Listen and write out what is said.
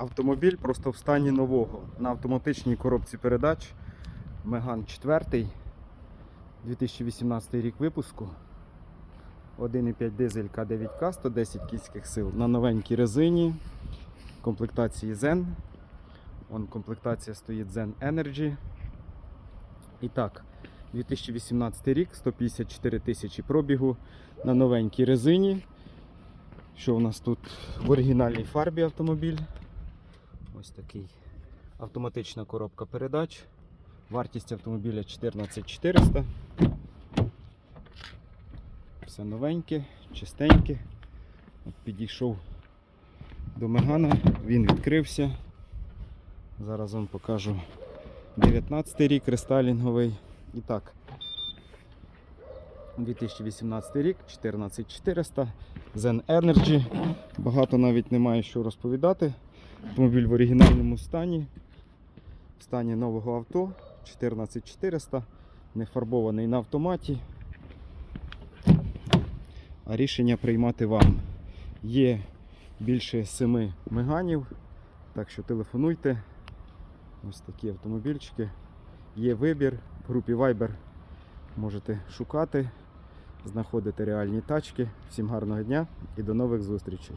Автомобіль просто в стані нового. На автоматичній коробці передач. Меган 4. 2018 рік випуску. 1,5 дизель К9К, 110 кінських сил на новенькій резині. Комплектації Zen. Вон комплектація стоїть Zen Energy. І так, 2018 рік, 154 тисячі пробігу на новенькій резині. Що у нас тут в оригінальній фарбі автомобіль? Ось такий автоматична коробка передач. Вартість автомобіля 14400. Все новеньке, чистеньке. От підійшов до Мегана, він відкрився. Зараз вам покажу 19 рік рестайлінговий. І так, 2018 рік, 14400, Zen Energy. Багато навіть немає що розповідати. Автомобіль в оригінальному стані. В стані нового авто 14400, не фарбований на автоматі. А рішення приймати вам. Є більше 7 меганів, так що телефонуйте. Ось такі автомобільчики. Є вибір в групі Viber. Можете шукати, знаходити реальні тачки. Всім гарного дня і до нових зустрічей.